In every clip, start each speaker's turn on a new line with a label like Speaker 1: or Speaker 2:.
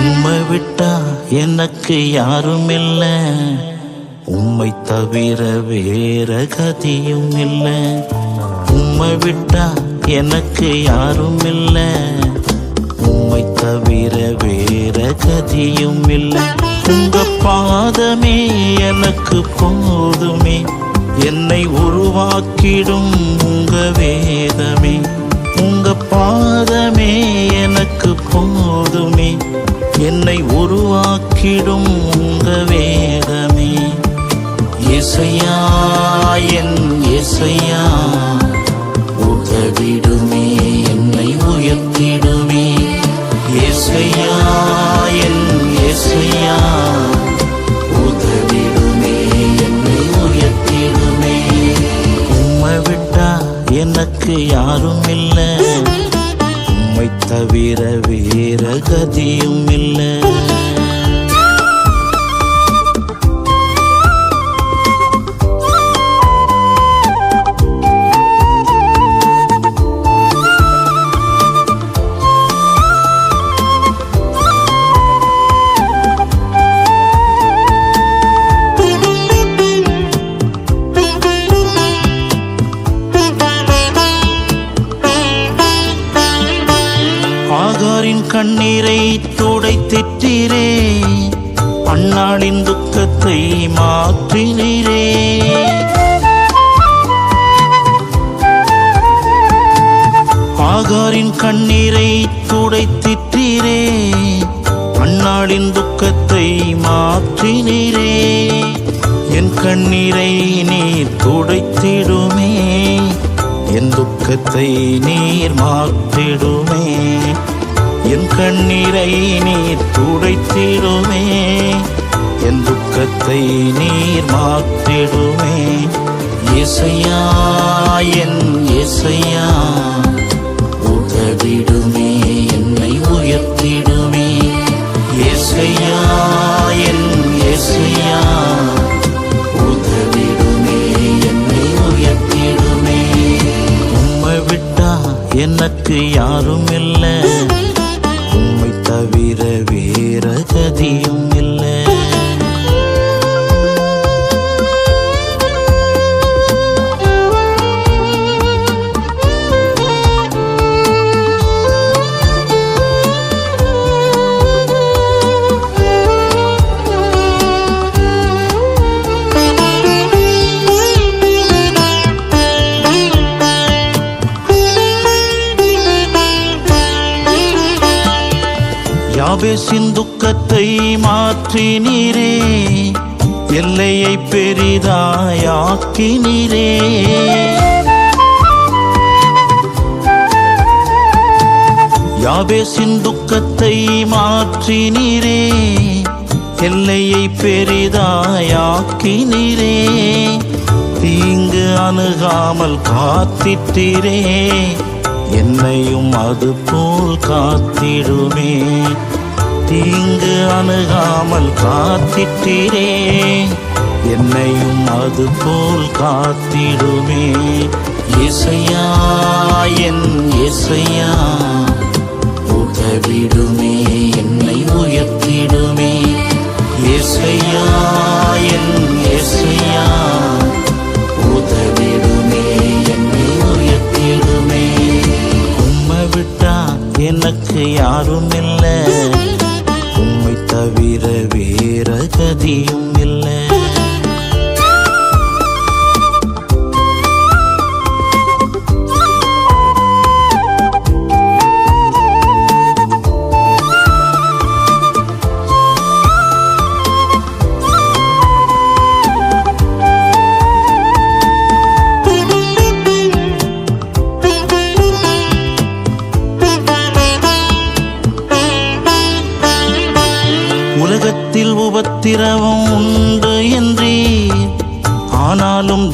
Speaker 1: உம்மை விட்டா எனக்கு யாரும் இல்ல உம்மை தவிர வேற கதியும் இல்லை. உம்மை விட்டா எனக்கு யாரும் இல்லை. உம்மை தவிர வேற கதியும் இல்லை. உங்க பாதமே எனக்கு போதுமே. என்னை உருவாக்கிடும் உங்க வேதமே. உங்க பாதமே எனக்கு போதுமே. என்னை உருவாக்கிடும் உங்க இசையா என் இசையா உதவிடுமே என்னை உயர்த்திடுமே. இசையா என் இசையா உதவிடுமே என்னை உயர்த்திடுமே. உம்மை விட்டா எனக்கு யாரும் இல்லை உம்மை தவிர வேற கதியும் இல்லை ஆகாரின் கண்ணீரை துடைத்திட்டீரே. அண்ணாளின் துக்கத்தை மாற்றினீரே. ஆகாரின் கண்ணீரை துடைத்திட்டீரே. அண்ணாளின் துக்கத்தை மாற்றினீரே. என் கண்ணீரை நீர் துடைத்திடுமே. என் துக்கத்தை நீர் மாற்றிடுமே. என் கண்ணீரை நீர் துடைத்திடுமே என் துக்கத்தை நீர் மாற்றிடுமே. இசையா என் இசையா உதவிடுமே என்னை உயர்த்திடுமே. இசையா என் இசையா உதவிடுமே என்னை உயர்த்திடுமே. உம்மை விட்டா எனக்கு யாரும் இல்லை தவிர வேற கதியும் இல்லை துக்கத்தை மாற்றினீரே எல்லையை பெரிதாயாக்கினீரே. யாபேசின் துக்கத்தை மாற்றினீரே எல்லையை பெரிதாயாக்கினீரே. தீங்கு அணுகாமல் காத்திட்டீரே என்னையும் அது போல் காத்திடுமே. தீங்கு அணுகாமல் காத்திட்டீரே. என்னையும் அது போல் காத்திடுமே. இசையா என் இசையா உதவிடுமே என்னை உயர்த்திடுமே. இசையா என் இசையா உதவிடுமே என்னை உயர்த்திடுமே. உம்மை விட்டா எனக்கு யாரும் இல்லை. தவிர வேற கதியும் உள்ளத்தில் உபத்திரவம் உண்டு என்றே.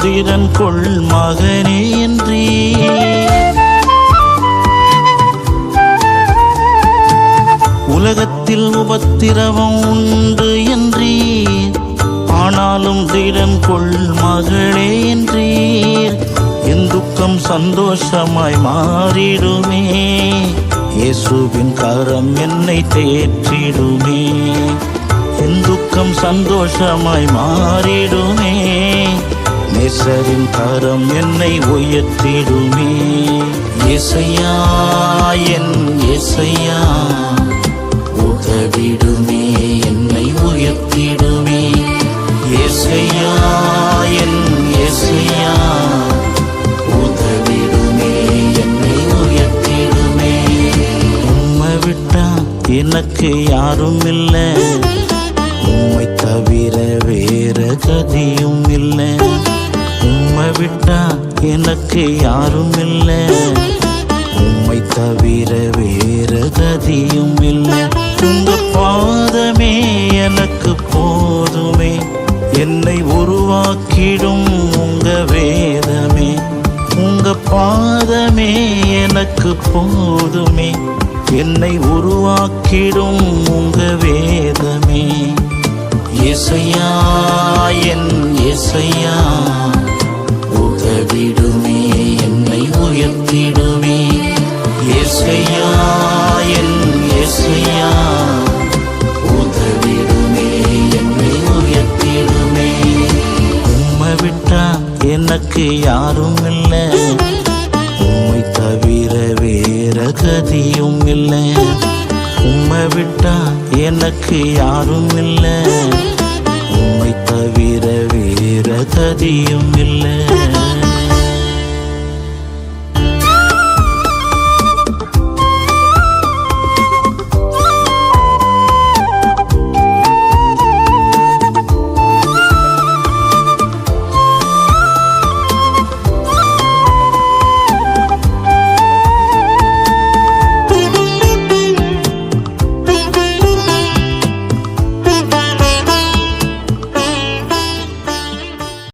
Speaker 1: தீரன் கொள் மகனே என்றீ. உலகத்தில் உபத்திரவம் உண்டு என்றீர் ஆனாலும் தீரன் கொள் மகளே என்றீர் என் துக்கம் சந்தோஷமாய் மாறிடுமே. இயேசுவின் கரம் என்னை தேற்றிடுமே. என் துக்கம் சந்தோஷமாய் மாறிடுமே. நேசரின் கரம் என்னை உயர்த்திடுமே. இசையா என் இசையா உதவிடுமே என்னை உயர்த்திடுமே. இசையா என் இசையா உதவிடுமே என்னை உயர்த்திடுமே. உம்மை விட்டா எனக்கு யாரும் இல்லை தவிர வேற கதியும் இல்லை. உம்மை விட்டா எனக்கு யாரும் இல்லை. உம்மை தவிர வேற கதியும் இல்லை. உங்க பாதமே எனக்கு போதுமே. என்னை உருவாக்கிடும் உங்க வேதமே. உங்க பாதமே எனக்கு போதுமே. என்னை உருவாக்கிடும் உங்க வேதமே. இசையா என் இசையா உதவிடுமே என்னை உயர்த்திடுமே. இசையா என் இசையா உதவிடுமே என்னை உயர்த்திடுமே. உம்மை விட்டா எனக்கு யாரும் இல்லை உம்மை தவிர வேற கதியும் இல்லை உம்மை விட்டா எனக்கு யாரும் இல்லை தவிர வேற ததியும் இல்லை